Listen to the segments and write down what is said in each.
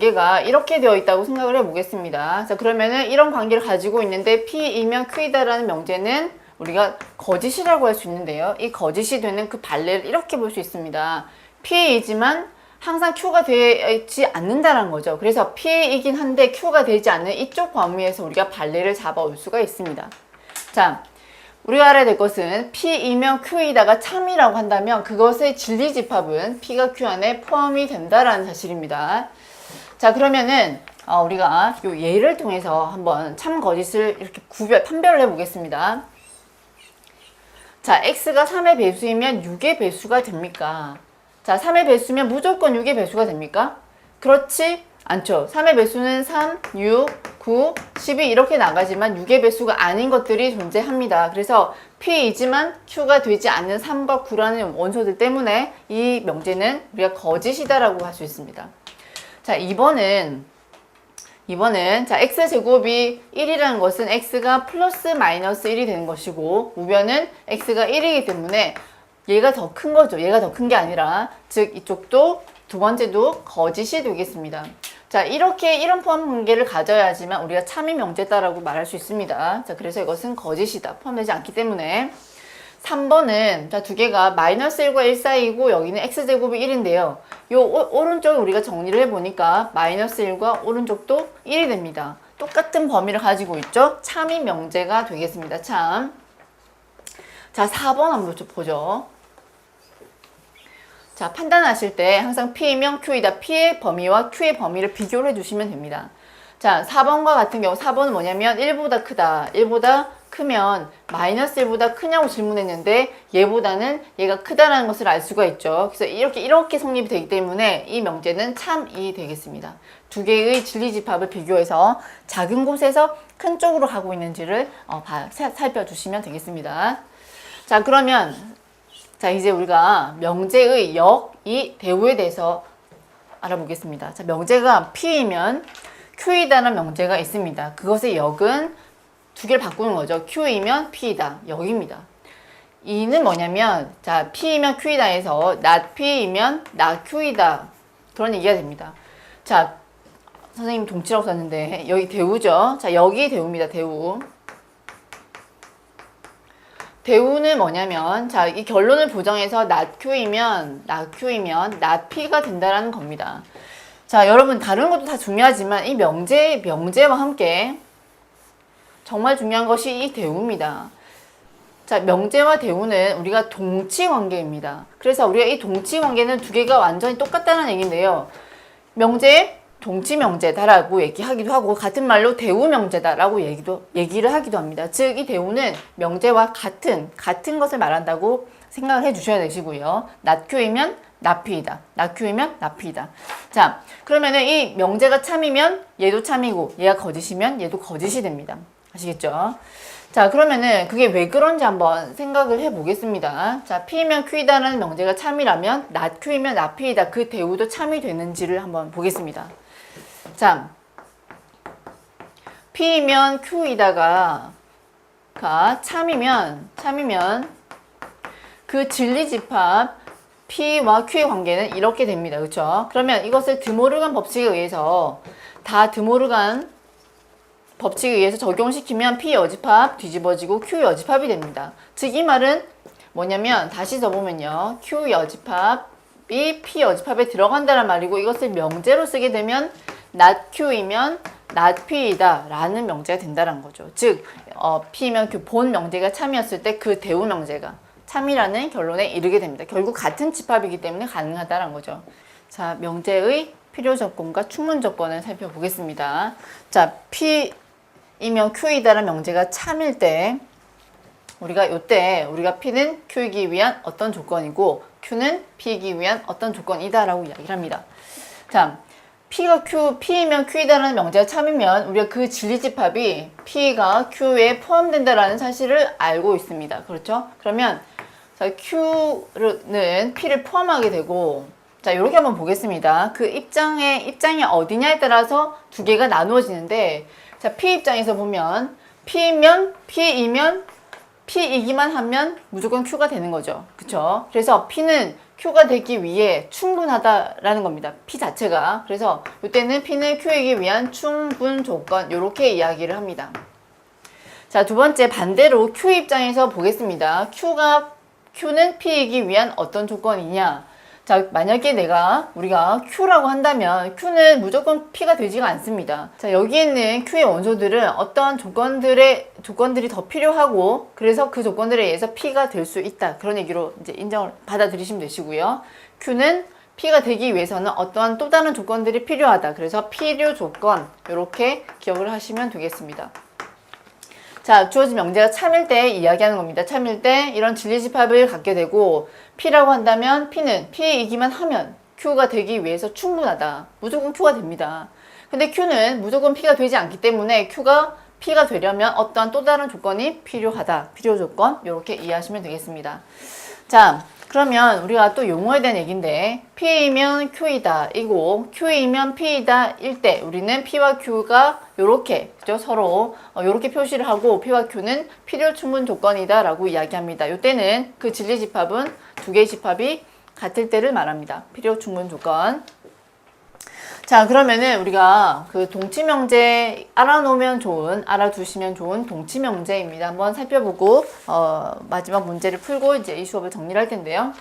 관계가 이렇게 되어 있다고 생각을 해보겠습니다. 자, 그러면은 이런 관계를 가지고 있는데 P이면 Q이다라는 명제는 우리가 거짓이라고 할 수 있는데요. 이 거짓이 되는 그 발레를 이렇게 볼 수 있습니다. P이지만 항상 Q가 되지 않는다는 거죠. 그래서 P이긴 한데 Q가 되지 않는 이쪽 범위에서 우리가 발레를 잡아올 수가 있습니다. 자, 우리가 알아야 될 것은 P이면 Q이다가 참이라고 한다면 그것의 진리집합은 P가 Q 안에 포함이 된다라는 사실입니다. 자 그러면은 어, 우리가 요 예를 통해서 한번 참 거짓을 이렇게 구별 판별을 해 보겠습니다. 자 x가 3의 배수이면 6의 배수가 됩니까? 자 3의 배수면 무조건 6의 배수가 됩니까? 그렇지 않죠. 3의 배수는 3, 6, 9, 12 이렇게 나가지만 6의 배수가 아닌 것들이 존재합니다. 그래서 P이지만 Q가 되지 않는 3과 9라는 원소들 때문에 이 명제는 우리가 거짓이다라고 할 수 있습니다. 자, 2번은 2번은 자, x제곱이 1이라는 것은 x가 플러스 마이너스 1이 되는 것이고 우변은 x가 1이기 때문에 얘가 더 큰 거죠. 얘가 더 큰 게 아니라 즉 이쪽도 두 번째도 거짓이 되겠습니다. 자, 이렇게 이런 포함 관계를 가져야지만 우리가 참이 명제다라고 말할 수 있습니다. 자, 그래서 이것은 거짓이다. 포함되지 않기 때문에 3번은 자, 두 개가 마이너스 1과 1 사이고 여기는 x제곱이 1인데요. 요 오, 오른쪽에 우리가 정리를 해보니까 마이너스 1과 오른쪽도 1이 됩니다. 똑같은 범위를 가지고 있죠. 참이 명제가 되겠습니다. 참. 자, 4번 한번 좀 보죠. 자, 판단하실 때 항상 P이면 Q이다. P의 범위와 Q의 범위를 비교를 해주시면 됩니다. 자, 4번과 같은 경우 4번은 뭐냐면 1보다 크다. 1보다 크면 마이너스 1보다 크냐고 질문했는데 얘보다는 얘가 크다라는 것을 알 수가 있죠. 그래서 이렇게 이렇게 성립이 되기 때문에 이 명제는 참이 되겠습니다. 두 개의 진리집합을 비교해서 작은 곳에서 큰 쪽으로 가고 있는지를 어, 봐- 사- 살펴주시면 되겠습니다. 자, 그러면 자, 이제 우리가 명제의 역, 이 대우에 대해서 알아보겠습니다. 자, 명제가 P이면 Q이다라는 명제가 있습니다. 그것의 역은 두 개를 바꾸는 거죠. Q이면 P이다. 역입니다. 이는 뭐냐면, 자, P이면 Q이다 해서 not P이면 not Q이다. 그런 얘기가 됩니다. 자, 선생님 동치라고 썼는데, 여기 대우죠. 자, 여기 대우입니다. 대우. 대우는 뭐냐면 자 이 결론을 보정해서 q이면 not p가 된다라는 겁니다. 자 여러분 다른 것도 다 중요하지만 이 명제 명제와 함께 정말 중요한 것이 이 대우입니다. 자 명제와 대우는 우리가 동치 관계입니다. 그래서 우리가 이 동치 관계는 두 개가 완전히 똑같다는 얘기인데요. 명제 동치 명제다라고 얘기하기도 하고 같은 말로 대우 명제다라고 얘기도 얘기를 하기도 합니다. 즉 이 대우는 명제와 같은 같은 것을 말한다고 생각을 해 주셔야 되시고요. 낫큐이면 나피이다. 나큐이면 나피이다. 자, 그러면은 이 명제가 참이면 얘도 참이고 얘가 거짓이면 얘도 거짓이 됩니다. 아시겠죠? 자, 그러면은 그게 왜 그런지 한번 생각을 해 보겠습니다. 자, P이면 Q이다라는 명제가 참이라면 not Q이면 not P이다. 그 대우도 참이 되는지를 한번 보겠습니다. 자, P이면 Q이다가 가 참이면 참이면 그 진리 집합 P와 Q의 관계는 이렇게 됩니다. 그렇죠? 그러면 이것을 드모르간 법칙에 의해서 다 드모르간 법칙에 의해서 적용시키면 P 여집합 뒤집어지고 Q 여집합이 됩니다. 즉 이 말은 뭐냐면 다시 써보면요. Q 여집합이 P 여집합에 들어간다는 말이고 이것을 명제로 쓰게 되면 not Q이면 not P이다 라는 명제가 된다는 거죠. 즉 어, P면 Q 본 명제가 참이었을 때 그 대우 명제가 참이라는 결론에 이르게 됩니다. 결국 같은 집합이기 때문에 가능하다는 거죠. 자, 명제의 필요 조건과 충분 조건을 살펴보겠습니다. 자, P 이면 Q이다라는 명제가 참일 때 우리가 이때 우리가 P는 Q이기 위한 어떤 조건이고 Q는 P이기 위한 어떤 조건이다 라고 이야기를 합니다. 자, P가 Q, P이면 Q이다라는 명제가 참이면 우리가 그 진리집합이 P가 Q에 포함된다라는 사실을 알고 있습니다. 그렇죠? 그러면 자, Q는 P를 포함하게 되고 자, 이렇게 한번 보겠습니다. 그 입장의 입장이 어디냐에 따라서 두 개가 나누어지는데 자, P 입장에서 보면 P면 P이면 P이기만 하면 무조건 Q가 되는 거죠. 그쵸? 그래서 P는 Q가 되기 위해 충분하다라는 겁니다. P 자체가. 그래서 이때는 P는 Q이기 위한 충분 조건 이렇게 이야기를 합니다. 자, 두 번째 반대로 Q 입장에서 보겠습니다. Q가 Q는 P이기 위한 어떤 조건이냐? 자, 만약에 내가 우리가 Q라고 한다면 Q는 무조건 P가 되지가 않습니다. 자, 여기 있는 Q의 원소들은 어떠한 조건들의 조건들이 더 필요하고 그래서 그 조건들에 의해서 P가 될 수 있다. 그런 얘기로 이제 인정을 받아들이시면 되시고요. Q는 P가 되기 위해서는 어떠한 또 다른 조건들이 필요하다. 그래서 필요 조건 이렇게 기억을 하시면 되겠습니다. 자, 주어진 명제가 참일 때 이야기하는 겁니다. 참일 때 이런 진리집합을 갖게 되고 P라고 한다면 P는 P이기만 하면 Q가 되기 위해서 충분하다. 무조건 Q가 됩니다. 근데 Q는 무조건 P가 되지 않기 때문에 Q가 P가 되려면 어떠한 또 다른 조건이 필요하다. 필요 조건 이렇게 이해하시면 되겠습니다. 자, 그러면 우리가 또 용어에 대한 얘기인데 P이면 Q이다 이고 Q이면 P이다 일 때 우리는 P와 Q가 요렇게 그죠 서로 이렇게 표시를 하고 P와 Q는 필요 충분 조건이다 라고 이야기합니다. 이때는 그 진리 집합은 두 개의 집합이 같을 때를 말합니다. 필요 충분 조건. 자 그러면은 우리가 그 동치명제 알아놓으면 좋은 알아두시면 좋은 동치명제입니다. 한번 살펴보고 어, 마지막 문제를 풀고 이제 이 수업을 정리할 텐데요.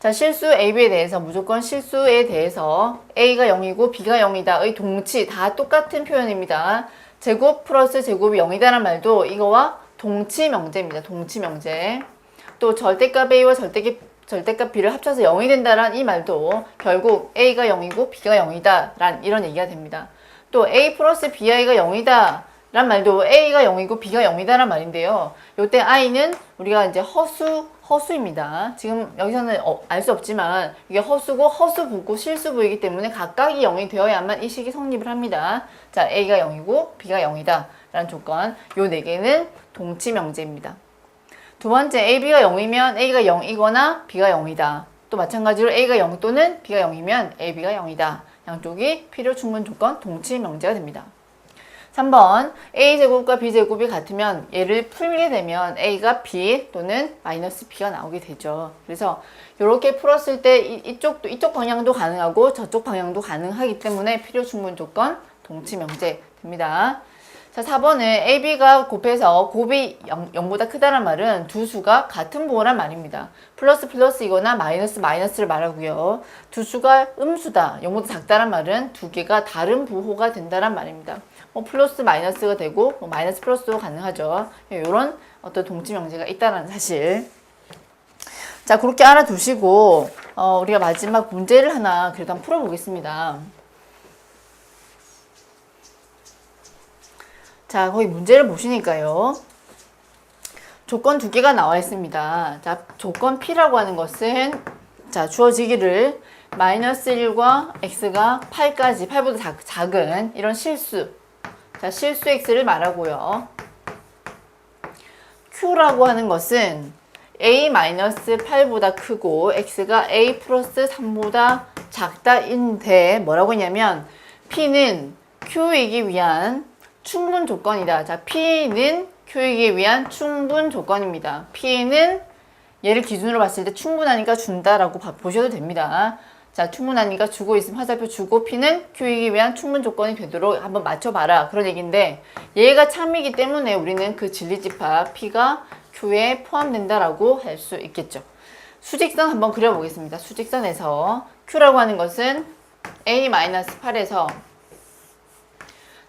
자 실수 A, B에 대해서 무조건 실수에 대해서 A가 0이고 B가 0이다의 동치 다 똑같은 표현입니다. 제곱 플러스 제곱이 0이다란 말도 이거와 동치명제입니다. 동치명제. 또 절대값 A와 절대값 절대값 B를 합쳐서 0이 된다란 이 말도 결국 A가 0이고 B가 0이다 란 이런 얘기가 됩니다. 또 A 플러스 BI가 0이다 란 말도 A가 0이고 B가 0이다 란 말인데요. 요때 I는 우리가 이제 허수, 허수입니다. 지금 여기서는 어, 알수 없지만 이게 허수고 허수부고 실수부이기 때문에 각각이 0이 되어야만 이 식이 성립을 합니다. 자, A가 0이고 B가 0이다 라는 조건 요 네 개는 동치명제입니다. 두 번째, AB가 0이면 A가 0이거나 B가 0이다. 또 마찬가지로 A가 0 또는 B가 0이면 AB가 0이다. 양쪽이 필요 충분 조건 동치 명제가 됩니다. 3번, A제곱과 B제곱이 같으면 얘를 풀게 되면 A가 B 또는 마이너스 B가 나오게 되죠. 그래서 이렇게 풀었을 때 이- 이쪽도, 이쪽 방향도 가능하고 저쪽 방향도 가능하기 때문에 필요 충분 조건 동치 명제 됩니다. 자, 4번은 AB가 곱해서 곱이 0, 보다 크다는 말은 두 수가 같은 부호란 말입니다. 플러스 플러스이거나 마이너스 마이너스를 말하고요. 두 수가 음수다, 0보다 작다란 말은 두 개가 다른 부호가 된다란 말입니다. 뭐 플러스 마이너스가 되고 뭐 마이너스 플러스도 가능하죠. 이런 어떤 동치 명제가 있다는 사실. 자, 그렇게 알아두시고 어, 우리가 마지막 문제를 하나 그래도 한번 풀어보겠습니다. 자, 거기 문제를 보시니까요. 조건 두 개가 나와 있습니다. 자, 조건 P라고 하는 것은 자, 주어지기를 마이너스 1과 x가 8까지 8보다 작, 작은 이런 실수. 자, 실수 x를 말하고요. q라고 하는 것은 a 마이너스 8보다 크고 x가 a 플러스 3보다 작다인데 뭐라고 했냐면 p는 q이기 위한 충분 조건이다. 자, P는 Q이기 위한 충분 조건입니다. P는 얘를 기준으로 봤을 때 충분하니까 준다라고 봐- 보셔도 됩니다. 자, 충분하니까 주고 있으면 화살표 주고 P는 Q이기 위한 충분 조건이 되도록 한번 맞춰봐라. 그런 얘기인데 얘가 참이기 때문에 우리는 그 진리집합 P가 Q에 포함된다라고 할 수 있겠죠. 수직선 한번 그려보겠습니다. 수직선에서 Q라고 하는 것은 A-8에서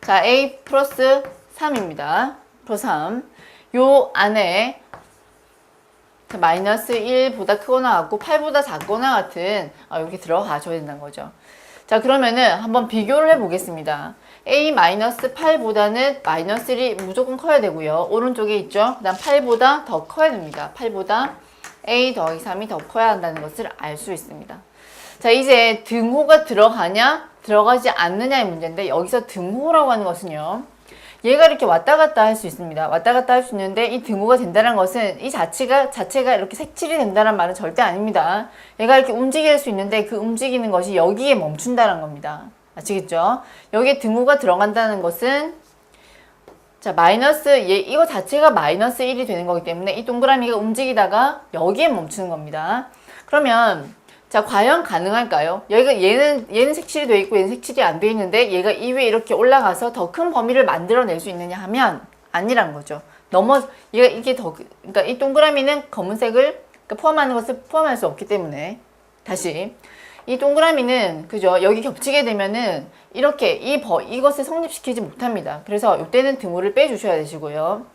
자, A 플러스 3입니다. 플러스 3. 요 안에 자, 마이너스 1보다 크거나 같고 8보다 작거나 같은 아, 여기 들어가 줘야 된다는 거죠. 자, 그러면은 한번 비교를 해 보겠습니다. A 마이너스 8보다는 마이너스 1이 무조건 커야 되고요. 오른쪽에 있죠. 그다음 8보다 더 커야 됩니다. 8보다 A 더하기 3이 더 커야 한다는 것을 알 수 있습니다. 자, 이제 등호가 들어가냐, 들어가지 않느냐의 문제인데, 여기서 등호라고 하는 것은요, 얘가 이렇게 왔다 갔다 할 수 있습니다. 왔다 갔다 할 수 있는데, 이 등호가 된다는 것은 이 자체가, 자체가 이렇게 색칠이 된다는 말은 절대 아닙니다. 얘가 이렇게 움직일 수 있는데, 그 움직이는 것이 여기에 멈춘다는 겁니다. 아시겠죠? 여기에 등호가 들어간다는 것은, 자, 마이너스, 얘, 이거 자체가 마이너스 1이 되는 거기 때문에 이 동그라미가 움직이다가 여기에 멈추는 겁니다. 그러면 자 과연 가능할까요? 여기가 얘는 얘는 색칠이 돼 있고 얘는 색칠이 안 돼 있는데 얘가 이 위에 이렇게 올라가서 더 큰 범위를 만들어낼 수 있느냐 하면 아니란 거죠. 넘어 얘가 이게 더 그러니까 이 동그라미는 검은색을 그러니까 포함하는 것을 포함할 수 없기 때문에 다시 이 동그라미는 그죠 여기 겹치게 되면은 이렇게 이 버, 이것을 성립시키지 못합니다. 그래서 이때는 등호를 빼 주셔야 되시고요.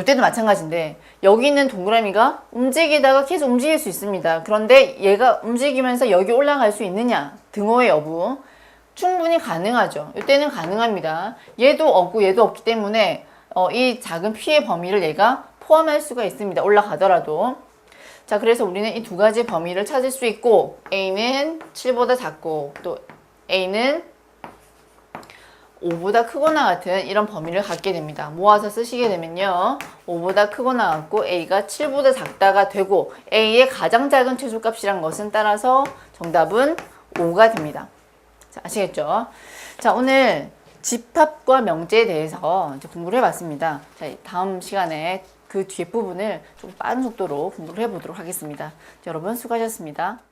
이때도 마찬가지인데 여기 있는 동그라미가 움직이다가 계속 움직일 수 있습니다. 그런데 얘가 움직이면서 여기 올라갈 수 있느냐 등호의 여부 충분히 가능하죠. 이때는 가능합니다. 얘도 없고 얘도 없기 때문에 어, 이 작은 피의 범위를 얘가 포함할 수가 있습니다. 올라가더라도 자 그래서 우리는 이 두 가지 범위를 찾을 수 있고 A는 7보다 작고 또 A는 5보다 크거나 같은 이런 범위를 갖게 됩니다. 모아서 쓰시게 되면요. 5보다 크거나 같고 A가 7보다 작다가 되고 A의 가장 작은 최소값이란 것은 따라서 정답은 5가 됩니다. 자, 아시겠죠? 자, 오늘 집합과 명제에 대해서 공부를 해봤습니다. 자, 다음 시간에 그 뒤에 부분을 좀 빠른 속도로 공부를 해보도록 하겠습니다. 자, 여러분 수고하셨습니다.